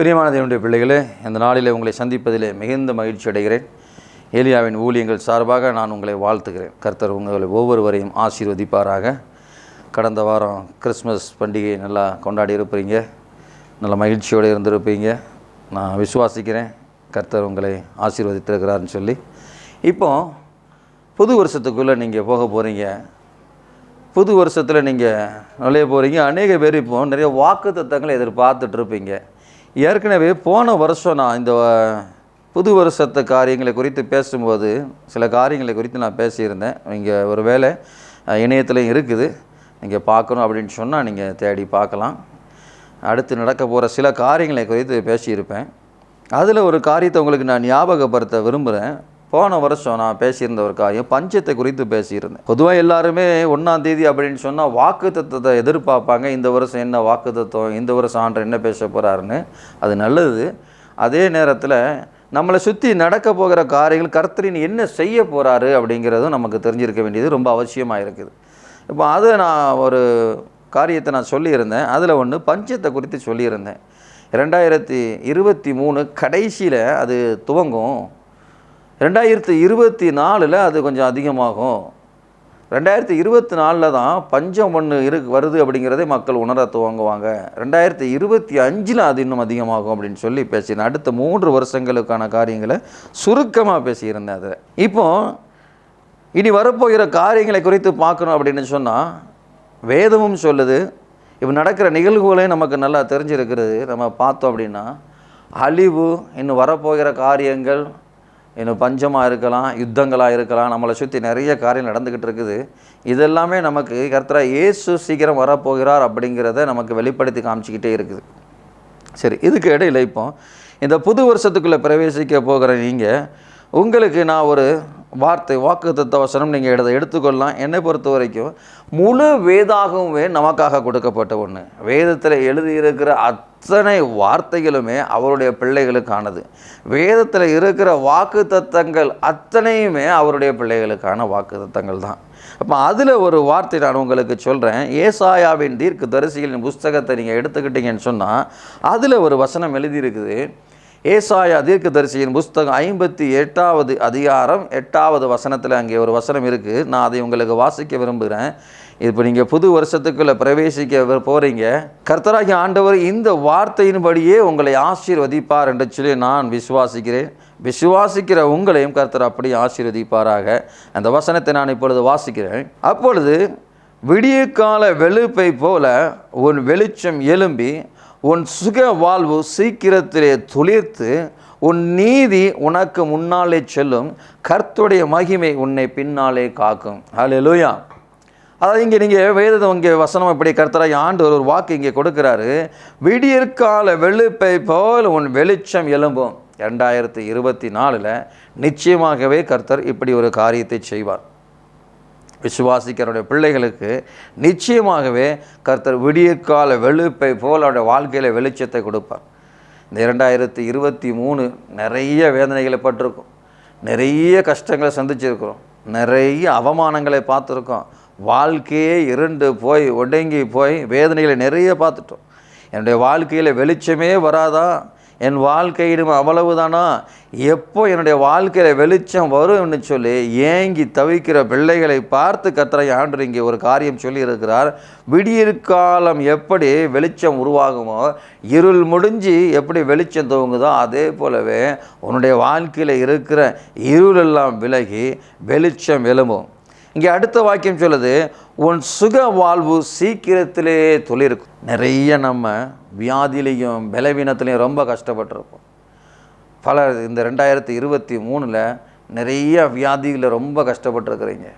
பிரியமான தேவனுடைய பிள்ளைகளே இந்த நாளில் உங்களை சந்திப்பதிலே மிகுந்த மகிழ்ச்சி அடைகிறேன். ஏலியாவின் ஊழியங்கள் சார்பாக நான் உங்களை வாழ்த்துகிறேன். கர்த்தர் உங்களை ஒவ்வொருவரையும் ஆசீர்வதிப்பாராக. கடந்த வாரம் கிறிஸ்மஸ் பண்டிகை நல்லா கொண்டாடி இருப்பீங்க. நல்ல மகிழ்ச்சியோடு இருந்திருப்பீங்க. நான் விசுவாசிக்கிறேன் கர்த்தர் உங்களை ஆசீர்வதித்திருக்கிறாருன்னு சொல்லி. இப்போ புது வருஷத்துக்குள்ளே நீங்கள் போக போகிறீங்க புது வருஷத்தில் நீங்கள் நுழைய போகிறீங்க அநேக பேர் இப்போ நிறைய வாக்கு தத்தங்களை எதிர்பார்த்துட்ருப்பீங்க ஏற்கனவே போன வருஷம் நான் இந்த புது வருஷத்து காரியங்களை குறித்து பேசும்போது சில காரியங்களை குறித்து நான் பேசியிருந்தேன். இங்கே ஒரு வேலை இணையத்துலையும் இருக்குது. நீங்கள் பார்க்கணும் அப்படின்னு சொன்னால் நீங்கள் தேடி பார்க்கலாம். அடுத்து நடக்க போகிற சில காரியங்களை குறித்து பேசியிருப்பேன். அதில் ஒரு காரியத்தை உங்களுக்கு நான் ஞாபகப்படுத்த விரும்புகிறேன். போன வருஷம் நான் பேசியிருந்த ஒரு காரியம் பஞ்சத்தை குறித்து பேசியிருந்தேன். பொதுவாக எல்லாருமே ஒன்றாம் தேதி அப்படின்னு சொன்னால் வாக்கு தத்துவத்தை எதிர்பார்ப்பாங்க. இந்த வருஷம் என்ன வாக்கு தத்துவம் இந்த வருஷம் ஆண்டு என்ன பேச போகிறாருன்னு அது நல்லது. அதே நேரத்தில் நம்மளை சுற்றி நடக்க போகிற காரியங்கள் கர்த்தரின் என்ன செய்ய போகிறாரு அப்படிங்கிறதும் நமக்கு தெரிஞ்சிருக்க வேண்டியது ரொம்ப அவசியமாக இருக்குது. இப்போ அதை நான் ஒரு காரியத்தை நான் சொல்லியிருந்தேன். அதில் ஒன்று பஞ்சத்தை குறித்து சொல்லியிருந்தேன். ரெண்டாயிரத்தி இருபத்தி மூணு கடைசியில் அது துவங்கும். ரெண்டாயிரத்து இருபத்தி நாலில் அது கொஞ்சம் அதிகமாகும். ரெண்டாயிரத்தி இருபத்தி நாலில் தான் பஞ்சம் ஒன்று இரு வருது அப்படிங்கிறதே மக்கள் உணர துவங்குவாங்க ரெண்டாயிரத்தி இருபத்தி அஞ்சில் அது இன்னும் அதிகமாகும் அப்படின்னு சொல்லி பேசினேன் அடுத்த மூன்று வருஷங்களுக்கான காரியங்களை சுருக்கமாக பேசியிருந்தேன் அதில். இப்போ இனி வரப்போகிற காரியங்களை குறித்து பார்க்கணும் அப்படின்னு சொன்னால் வேதமும் சொல்லுது. இப்போ நடக்கிற நிகழ்வுகளையும் நமக்கு நல்லா தெரிஞ்சிருக்கிறது. நம்ம பார்த்தோம் அப்படின்னா அழிவு இன்னும் வரப்போகிற காரியங்கள் இன்னும் பஞ்சமாக இருக்கலாம் யுத்தங்களாக இருக்கலாம் நம்மளை சுற்றி நிறைய காரியம் நடந்துக்கிட்டு இருக்குது. இதெல்லாமே நமக்கு கர்த்தரா இயேசு சீக்கிரம் வரப்போகிறார் அப்படிங்கிறத நமக்கு வெளிப்படுத்தி காமிச்சிக்கிட்டே இருக்குது. சரி இதுக்கு இடையில இப்போ இந்த புது வருஷத்துக்குள்ளே பிரவேசிக்க போகிற நீங்கள் உங்களுக்கு நான் ஒரு வார்த்தை வாக்கு தத்த வசனம் நீங்கள் எடுத்து எடுத்துக்கொள்ளலாம். என்னை பொறுத்த வரைக்கும் முழு வேதாகவுமே நமக்காக கொடுக்கப்பட்ட ஒன்று வேதத்தில் எழுதியிருக்கிற அத்தனை வார்த்தைகளுமே அவருடைய பிள்ளைகளுக்கானது. வேதத்தில் இருக்கிற வாக்கு தத்தங்கள் அத்தனையுமே அவருடைய பிள்ளைகளுக்கான வாக்கு தத்தங்கள் தான். அப்போ அதில் ஒரு வார்த்தை நான் உங்களுக்கு சொல்கிறேன் ஏசாயாவின் தீர்க்க தரிசிகளின் புஸ்தகத்தை நீங்கள் எடுத்துக்கிட்டீங்கன்னு சொன்னால் அதில் ஒரு வசனம் எழுதியிருக்குது. ஏசாயா தீர்க்கதரிசியின் புஸ்தகம் ஐம்பத்தி எட்டாவது அதிகாரம் எட்டாவது வசனத்தில் அங்கே ஒரு வசனம் இருக்குது நான் அதை உங்களுக்கு வாசிக்க விரும்புகிறேன். இப்போ நீங்கள் புது வருஷத்துக்குள்ளே பிரவேசிக்க போகிறீங்க கர்த்தராகி ஆண்டவர் இந்த வார்த்தையின்படியே உங்களை ஆசீர்வதிப்பார் என்று சொல்லி நான் விசுவாசிக்கிறேன். விசுவாசிக்கிற உங்களையும் கர்த்தர் அப்படி ஆசீர்வதிப்பாராக. அந்த வசனத்தை நான் இப்பொழுது வாசிக்கிறேன். அப்பொழுது விடியற்கால வெளுப்பை போல உன் வெளிச்சம் எழும்பி உன் சுக வாழ்வு சீக்கிரத்திலே துளிர்த்து உன் நீதி உனக்கு முன்னாலே செல்லும் கர்த்தருடைய மகிமை உன்னை பின்னாலே காக்கும். ஹalleluya அதாவது இங்கே நீங்கள் வேதத்தை இங்கே வசனம் இப்படி கர்த்தராய் ஆண்டு ஒரு வாக்கு இங்கே கொடுக்குறாரு. விடியற்கால வெளுப்பை போல் உன் வெளிச்சம் எழும்பும். ரெண்டாயிரத்தி இருபத்தி நாலில் நிச்சயமாகவே கர்த்தர் இப்படி ஒரு காரியத்தை செய்வார். விசுவாசிக்கிறவருடைய பிள்ளைகளுக்கு நிச்சயமாகவே கர்த்தர் விடியற்கால வெளுப்பை போல் அவருடைய வாழ்க்கையில் வெளிச்சத்தை கொடுப்பார். இந்த இரண்டாயிரத்தி இருபத்தி மூணு நிறைய வேதனைகளை பட்டிருக்கோம். நிறைய கஷ்டங்களை சந்திச்சிருக்கிறோம். நிறைய அவமானங்களை பார்த்துருக்கோம். வாழ்க்கையே இருண்டு போய் ஒடுங்கி போய் வேதனைகளை நிறைய பார்த்துட்டோம். என்னுடைய வாழ்க்கையில் வெளிச்சமே வராதா? என் வாழ்க்கையிடும் அவ்வளவுதானா? எப்போ என்னுடைய வாழ்க்கையில் வெளிச்சம் வரும்னு சொல்லி ஏங்கி தவிக்கிற பிள்ளைகளை பார்த்து கத்தரை ஆண்டு இங்கே ஒரு காரியம் சொல்லியிருக்கிறார். விடியற்காலம் எப்படி வெளிச்சம் உருவாகுமோ இருள் முடிஞ்சு எப்படி வெளிச்சம் துவங்குதோ அதே போலவே உன்னுடைய வாழ்க்கையில் இருக்கிற இருளெல்லாம் விலகி வெளிச்சம் எழும்பும். இங்கே அடுத்த வாக்கியம் சொல்லுது உன் சுக வாழ்வு சீக்கிரத்திலே தொழிருக்கும் நிறைய நம்ம வியாதியிலையும் பலவீனத்துலேயும் ரொம்ப கஷ்டப்பட்டிருப்போம். பல இந்த ரெண்டாயிரத்தி இருபத்தி மூணில் நிறைய வியாதியில் ரொம்ப கஷ்டப்பட்டுருக்குறீங்க.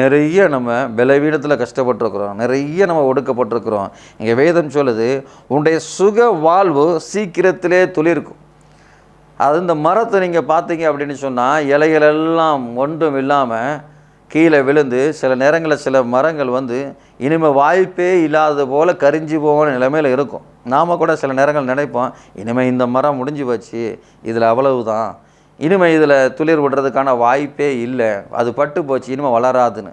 நிறைய நம்ம பலவீனத்தில் கஷ்டப்பட்டிருக்கிறோம். நிறைய நம்ம ஒடுக்கப்பட்டிருக்கிறோம். இங்கே வேதம் சொல்லுது உன்னுடைய சுக வாழ்வு சீக்கிரத்திலே துளிர்க்கும். அது இந்த மரத்தை நீங்கள் பார்த்தீங்க அப்படின்னு சொன்னால் இலைகள் எல்லாம் ஒன்றும் இல்லாமல் கீழே விழுந்து சில நேரங்களில் சில மரங்கள் வந்து இனிமேல் வாய்ப்பே இல்லாதது போல் கரிஞ்சு போகிற நிலைமையில் இருக்கும். நாம் கூட சில நேரங்கள் நினைப்போம் இனிமேல் இந்த மரம் முடிஞ்சு போச்சு இதில் அவ்வளவு தான் இனிமேல் இதில் துளிர் விடுறதுக்கான வாய்ப்பே இல்லை அது பட்டு போச்சு இனிமேல் வளராதுன்னு.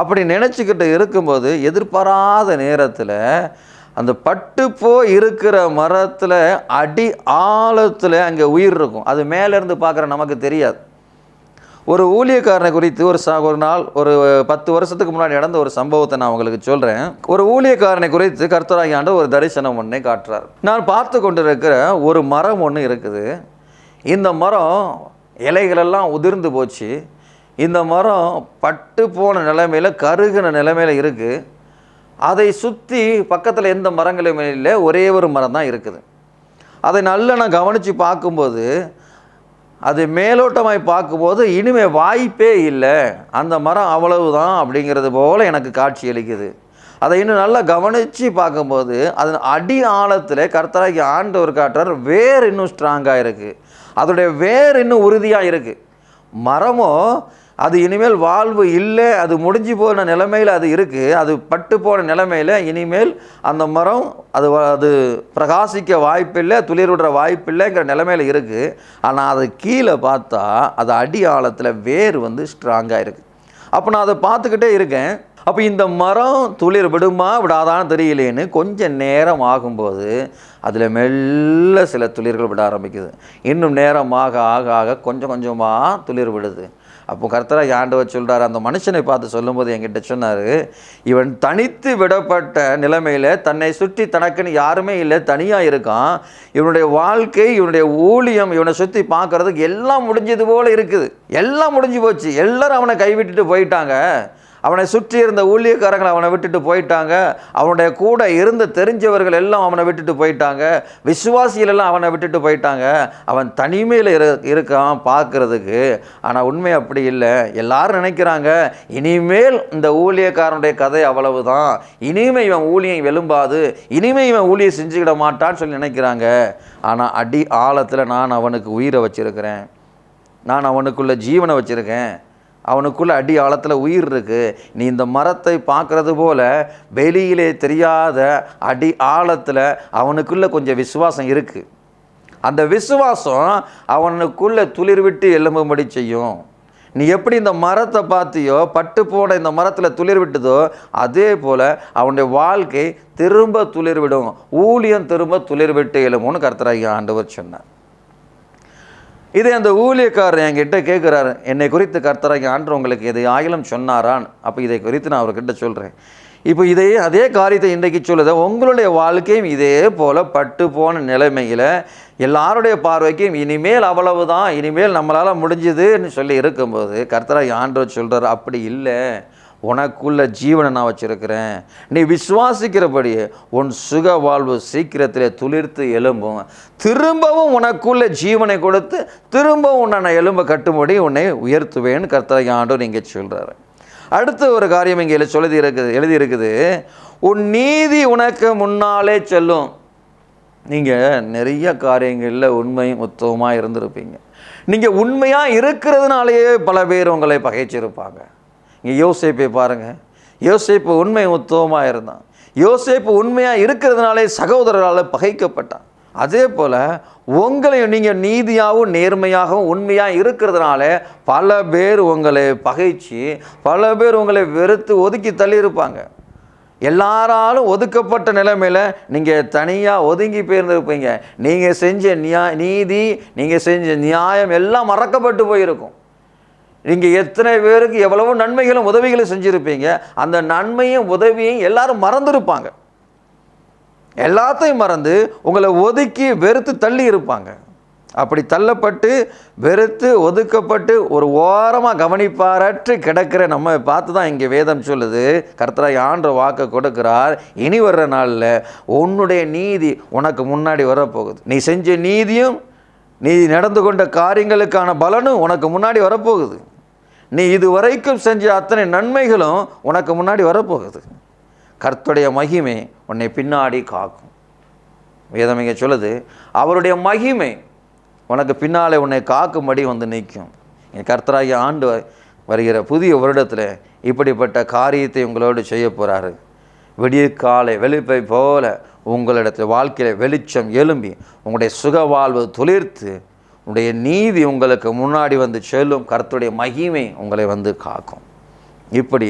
அப்படி நினச்சிக்கிட்டு இருக்கும்போது எதிர்பாராத நேரத்தில் அந்த பட்டுப்போ இருக்கிற மரத்தில் அடி ஆழத்தில் அங்கே உயிர் இருக்கும். அது மேலேருந்து பார்க்குற நமக்கு தெரியாது. ஒரு ஊழியக்காரனை குறித்து ஒரு ச ஒரு நாள் ஒரு பத்து வருஷத்துக்கு முன்னாடி நடந்த ஒரு சம்பவத்தை நான் உங்களுக்கு சொல்கிறேன் ஒரு ஊழியக்காரனை குறித்து கர்த்தராகி ஆண்டு ஒரு தரிசனம் ஒன்றை காட்டுறார். நான் பார்த்து கொண்டிருக்கிற ஒரு மரம் ஒன்று இருக்குது. இந்த மரம் இலைகளெல்லாம் உதிர்ந்து போச்சு. இந்த மரம் பட்டு போன நிலைமையில் கருகின நிலைமையில் இருக்குது அதை சுற்றி பக்கத்தில் எந்த மரங்களுமே இல்லை ஒரே ஒரு மரம் தான் இருக்குது. அதை நல்லா நான் கவனித்து பார்க்கும்போது அது மேலோட்டமாய் பார்க்கும்போது இனிமே வாய்ப்பே இல்லை. அந்த மரம் அவ்வளவுதான் அப்படிங்கிறது போல் எனக்கு காட்சி அளிக்குது. அதை இன்னும் நல்லா கவனித்து பார்க்கும்போது அதன் அடி ஆழத்தில் கர்த்தராகி ஆண்டவர் காட்டுறார் வேர் இன்னும் ஸ்ட்ராங்காக இருக்குது அதோடைய வேர் இன்னும் உறுதியாக இருக்குது மரமோ அது இனிமேல் வாழ்வு இல்லை அது முடிஞ்சு போன நிலைமையில் அது இருக்குது அது பட்டு போன நிலைமையில் இனிமேல் அந்த மரம் அது அது பிரகாசிக்க வாய்ப்பில்லை துளிர் விடுற வாய்ப்பில்லைங்கிற நிலைமையில் இருக்குது ஆனால் அது கீழே பார்த்தா அது அடி ஆழத்தில் வேர் வந்து ஸ்ட்ராங்காக இருக்குது அப்போ நான் அதை பார்த்துக்கிட்டே இருக்கேன். அப்போ இந்த மரம் துளிர் விடுமா விடாதான்னு தெரியலேன்னு கொஞ்சம் நேரம் ஆகும்போது அதில் மெல்ல சில துளிர்கள் விட ஆரம்பிக்குது. இன்னும் நேரம் ஆக ஆக ஆக கொஞ்சம் கொஞ்சமாக துளிர் விடுது. அப்போ கர்த்தராக ஆண்டவர் சொல்கிறார் அந்த மனுஷனை பார்த்து சொல்லும்போது என்கிட்ட சொன்னார் இவன் தனித்து விடப்பட்ட நிலைமையில் தன்னை சுற்றி தனக்குன்னு யாருமே இல்லை தனியாக இருக்கான். இவனுடைய வாழ்க்கை இவனுடைய ஊழியம் இவனை சுற்றி பார்க்கறதுக்கு எல்லாம் முடிஞ்சது போல் இருக்குது. எல்லாம் முடிஞ்சு போச்சு. எல்லோரும் அவனை கைவிட்டுட்டு போயிட்டாங்க. அவனை சுற்றி இருந்த ஊழியக்காரர்கள் அவனை விட்டுட்டு போயிட்டாங்க. அவனுடைய கூட இருந்த தெரிஞ்சவர்கள் எல்லாம் அவனை விட்டுட்டு போயிட்டாங்க. விசுவாசிகள் எல்லாம் அவனை விட்டுட்டு போயிட்டாங்க. அவன் தனிமையில் இரு இருக்கான் பார்க்கறதுக்கு. ஆனால் உண்மை அப்படி இல்லை. எல்லாரும் நினைக்கிறாங்க இனிமேல் இந்த ஊழியக்காரனுடைய கதை அவ்வளவு தான் இனிமே இவன் ஊழியம் வெலும்பாது இனிமே இவன் ஊழியம் செஞ்சுக்கிட மாட்டான்னு சொல்லி நினைக்கிறாங்க. ஆனால் அடி ஆழத்தில் நான் அவனுக்கு உயிரை வச்சுருக்கிறேன். நான் அவனுக்குள்ள ஜீவனை வச்சுருக்கேன். அவனுக்குள்ள அடி ஆழத்தில் உயிர் இருக்குது நீ இந்த மரத்தை பார்க்குறது போல் வெளியிலே தெரியாத அடி ஆழத்தில் அவனுக்குள்ளே கொஞ்சம் விசுவாசம் இருக்குது அந்த விசுவாசம் அவனுக்குள்ளே துளிர் விட்டு எழும்பும்படி செய்யும். நீ எப்படி இந்த மரத்தை பார்த்தியோ பட்டு போன இந்த மரத்தில் துளிர் விட்டுதோ அதே போல் அவனுடைய வாழ்க்கை திரும்ப துளிர் விடும். ஊழியம் திரும்ப துளிர் விட்டு எழும்பும்னு கருத்துறாங்க ஆண்டவர் சொன்னார். இதே அந்த ஊழியக்காரர் என்கிட்ட கேட்குறாரு என்னை குறித்து கர்த்தராகி ஆண்டு உங்களுக்கு எதை ஆயிலும் சொன்னாரான்? அப்போ இதை குறித்து நான் அவர்கிட்ட சொல்கிறேன் இப்போ இதே அதே காரியத்தை இன்றைக்கு சொல்லுத. உங்களுடைய வாழ்க்கையும் இதே போல் பட்டு போன நிலைமையில் எல்லாருடைய பார்வைக்கும் இனிமேல் அவ்வளவு தான் இனிமேல் நம்மளால் முடிஞ்சுதுன்னு சொல்லி இருக்கும்போது கர்த்தராகி ஆண்டவர் சொல்கிறார் அப்படி இல்லை. உனக்குள்ள ஜீவனை நான் வச்சுருக்கிறேன். நீ விசுவாசிக்கிறபடி உன் சுக வாழ்வு சீக்கிரத்திலே துளிர்த்து எலும்பும் திரும்பவும் உனக்குள்ள ஜீவனை கொடுத்து திரும்பவும் உன்னை நான் எலும்பை கட்டும்படி உன்னை உயர்த்துவேன்னு கர்த்தரை ஆண்டவர் இங்கே சொல்கிறாரு அடுத்த ஒரு காரியம் இங்கே சொல்லி இருக்குது எழுதியிருக்குது உன் நீதி உனக்கு முன்னாலே செல்லும். நீங்கள் நிறைய காரியங்களில் உண்மையும் உத்தவமாக இருந்திருப்பீங்க. நீங்கள் உண்மையாக இருக்கிறதுனாலேயே பல பேர் உங்களை பகைச்சிருப்பாங்க. இங்கே யோசிப்பை பாருங்கள் யோசேப்பு உண்மை உத்தவமாக இருந்தான். யோசேப்பு உண்மையாக இருக்கிறதுனாலே சகோதரரால் பகைக்கப்பட்டான். அதே போல் உங்களையும் நீங்கள் நீதியாகவும் நேர்மையாகவும் உண்மையாக இருக்கிறதுனால பல பேர் உங்களை பகைச்சு பல பேர் உங்களை வெறுத்து ஒதுக்கி தள்ளியிருப்பாங்க. எல்லாராலும் ஒதுக்கப்பட்ட நிலைமையில் நீங்கள் தனியாக ஒதுங்கி போயிருந்துருப்பீங்க. நீங்கள் செஞ்ச நியா நீதி நீங்கள் செஞ்ச நியாயம் எல்லாம் மறக்கப்பட்டு போயிருக்கும். நீங்கள் எத்தனை பேருக்கு எவ்வளவோ நன்மைகளும் உதவிகளும் செஞ்சுருப்பீங்க. அந்த நன்மையும் உதவியும் எல்லாரும் மறந்துருப்பாங்க. எல்லாத்தையும் மறந்து உங்களை ஒதுக்கி வெறுத்து தள்ளி இருப்பாங்க. அப்படி தள்ளப்பட்டு வெறுத்து ஒதுக்கப்பட்டு ஒரு ஓரமாக கவனிப்பாரற்று கிடக்கிற நம்ம பார்த்து தான் இங்கே வேதம் சொல்லுது. கர்த்தராய் ஆண்ட வாக்கை கொடுக்கிறார். இனி வர்ற நாளில் உன்னுடைய நீதி உனக்கு முன்னாடி வரப்போகுது. நீ செஞ்ச நீதியும் நீ நடந்து கொண்ட காரியங்களுக்கான பலனும் உனக்கு முன்னாடி வரப்போகுது. நீ இதுவரைக்கும் செஞ்ச அத்தனை நன்மைகளும் உனக்கு முன்னாடி வரப்போகுது. கர்த்துடைய மகிமை உன்னை பின்னாடி காக்கும். வேதம் இங்கே சொல்லுது அவருடைய மகிமை உனக்கு பின்னாலே உன்னை காக்கும்படி வந்து நிற்கும். என் கர்த்தராகிய ஆண்டு வருகிற புதிய வருடத்தில் இப்படிப்பட்ட காரியத்தை உங்களோடு செய்ய போகிறாரு விடிய காலை வெளிப்பை போல உங்களிடத்தில் வாழ்க்கையில் வெளிச்சம் எழும்பி உங்களுடைய சுக வாழ்வு துளிர்த்து உடைய நீதி உங்களுக்கு முன்னாடி வந்து செல்லும் கர்த்துடைய மகிமை உங்களை வந்து காக்கும். இப்படி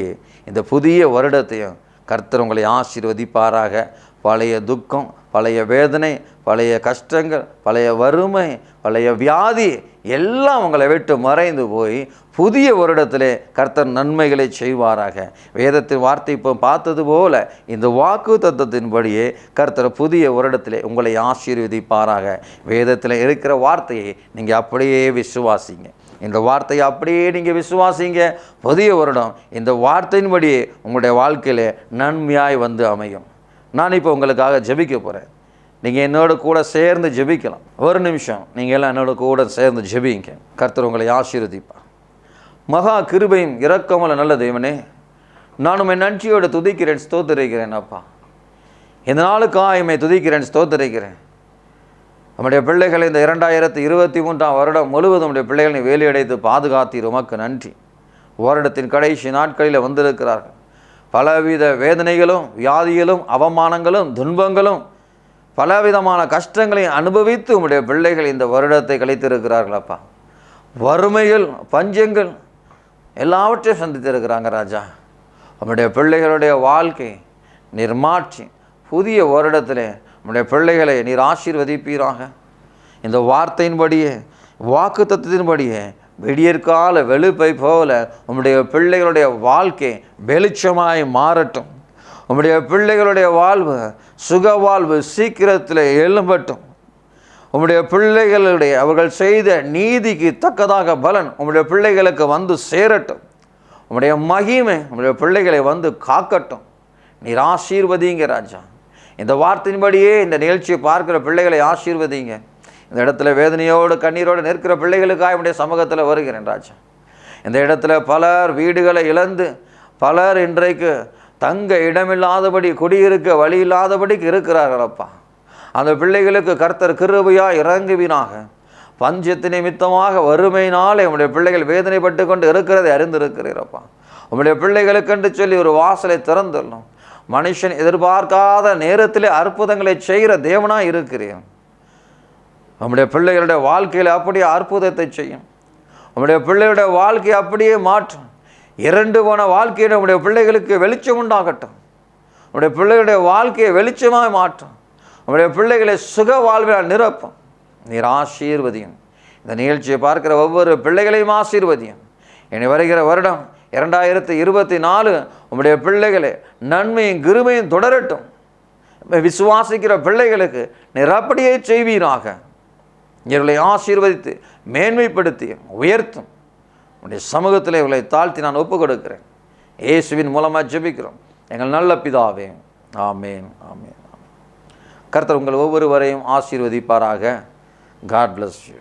இந்த புதிய வருடத்தையும் கர்த்தர் உங்களை ஆசீர்வதிப்பாராக. பழைய துக்கம் பழைய வேதனை பழைய கஷ்டங்கள் பழைய வறுமை பழைய வியாதி எல்லாம் உங்களை விட்டு மறைந்து போய் புதிய வருடத்திலே கர்த்தர் நன்மைகளை செய்வாராக. வேதத்தின் வார்த்தை இப்போ பார்த்தது போல இந்த வாக்கு தத்துவத்தின்படியே கர்த்தர் புதிய வருடத்திலே உங்களை ஆசீர்வதிப்பாராக. வேதத்தில் இருக்கிற வார்த்தையை நீங்கள் அப்படியே விசுவாசிங்க. இந்த வார்த்தையை அப்படியே நீங்கள் விசுவாசிங்க. புதிய வருடம் இந்த வார்த்தையின்படியே உங்களுடைய வாழ்க்கையில் நன்மையாய் வந்து அமையும். நான் இப்போ உங்களுக்காக ஜெபிக்க போகிறேன் நீங்கள் என்னோட கூட சேர்ந்து ஜெபிக்கலாம். ஒரு நிமிஷம். நீங்கள் எல்லாம் என்னோட கூட சேர்ந்து ஜெபிங்க. கர்த்தர் உங்களை ஆசீர்வதிப்பா மகா கிருபையும் இறக்கமல நல்ல தெய்வனே நான் உண்மை நன்றியோடு துதிக்கிறேன் ஸ்தோத்தரிக்கிறேன் அப்பா. இந்த நாளுக்காக இம்மை துதிக்கிறேன் ஸ்தோத்தரிக்கிறேன். நம்முடைய பிள்ளைகளை இந்த இரண்டாயிரத்தி இருபத்தி மூன்றாம் வருடம் முழுவதும் நம்முடைய பிள்ளைகளை வேலையடைத்து பாதுகாத்தீர். உமக்கு நன்றி. வருடத்தின் கடைசி நாட்களில் வந்திருக்கிறார்கள். பலவித வேதனைகளும் வியாதிகளும் அவமானங்களும் துன்பங்களும் பலவிதமான கஷ்டங்களை அனுபவித்து உங்களுடைய பிள்ளைகள் இந்த வருடத்தை கழித்திருக்கிறார்களப்பா. வறுமைகள் பஞ்சங்கள் எல்லாவற்றையும் சந்தித்திருக்கிறாங்க ராஜா. உங்களுடைய பிள்ளைகளுடைய வாழ்க்கை நீர் மாற்றி புதிய வருடத்தில் நம்முடைய பிள்ளைகளை நீர் ஆசீர்வதிப்பீராக. இந்த வார்த்தையின்படியே வாக்கு தத்துவத்தின்படியே விடியற்கால வெளுப்பை போல உங்களுடைய பிள்ளைகளுடைய வாழ்க்கை வெளிச்சமாய் மாறட்டும். உம்முடைய பிள்ளைகளுடைய வாழ்வு சுக வாழ்வு சீக்கிரத்தில் எழும்பட்டும். உம்முடைய பிள்ளைகளுடைய அவர்கள் செய்த நீதிக்கு தக்கதாக பலன் உம்முடைய பிள்ளைகளுக்கு வந்து சேரட்டும். உம்முடைய மகிமை உம்முடைய பிள்ளைகளை வந்து காக்கட்டும். நீர் ஆசீர்வதிங்க ராஜா. இந்த வார்த்தையின்படியே இந்த நிகழ்ச்சியை பார்க்கிற பிள்ளைகளை ஆசீர்வதிங்க. இந்த இடத்துல வேதனையோடு கண்ணீரோடு நிற்கிற பிள்ளைகளுக்காக என்னுடைய சமூகத்தில் வருகிறேன் ராஜா. இந்த இடத்துல பலர் வீடுகளை இழந்து பலர் இன்றைக்கு தங்க இடமில்லாதபடி குடியிருக்க வழி இல்லாதபடிக்கு இருக்கிறார்களப்பா அந்த பிள்ளைகளுக்கு கர்த்தர் கிருபையாக இறங்குவினாக. பஞ்சத்து நிமித்தமாக வறுமையினால் உங்களுடைய பிள்ளைகள் வேதனைப்பட்டு கொண்டு இருக்கிறதை அறிந்திருக்கிறீரப்பா உங்களுடைய பிள்ளைகளுக்கென்று சொல்லி ஒரு வாசலை திறந்துள்ளோம். மனுஷன் எதிர்பார்க்காத நேரத்திலே அற்புதங்களை செய்கிற தேவனாக இருக்கிறேன் நம்முடைய பிள்ளைகளுடைய வாழ்க்கையில் அப்படியே அற்புதத்தை செய்யும். நம்முடைய பிள்ளைகளுடைய வாழ்க்கையை அப்படியே மாற்றும். இரண்டு போன வாழ்க்கையில் நம்முடைய பிள்ளைகளுக்கு வெளிச்சம் உண்டாகட்டும். உம்முடைய பிள்ளைகளுடைய வாழ்க்கையை வெளிச்சமாக மாற்றும். உன்னுடைய பிள்ளைகளை சுக வாழ்வினால் நிரப்பும். நீர் ஆசீர்வதியும். இந்த நிகழ்ச்சியை பார்க்கிற ஒவ்வொரு பிள்ளைகளையும் ஆசீர்வதியும். இனி வருகிற வருடம் இரண்டாயிரத்தி இருபத்தி நாலு உங்களுடைய பிள்ளைகளை நன்மையும் கிருமையும் தொடரட்டும். விசுவாசிக்கிற பிள்ளைகளுக்கு நீர் அப்படியே செய்வீராக. இவர்களை ஆசீர்வதித்து மேன்மைப்படுத்தி உயர்த்தும். உடைய சமூகத்தில் இவளை தாழ்த்தி நான் ஒப்புக் கொடுக்கிறேன் இயேசுவின் மூலமாக ஜெபிக்கிறோம். எங்கள் நல்ல பிதாவே ஆமேன் ஆமேன் ஆமேன். கர்த்தர் உங்கள் ஒவ்வொருவரையும் ஆசீர்வதிப்பாராக. God bless you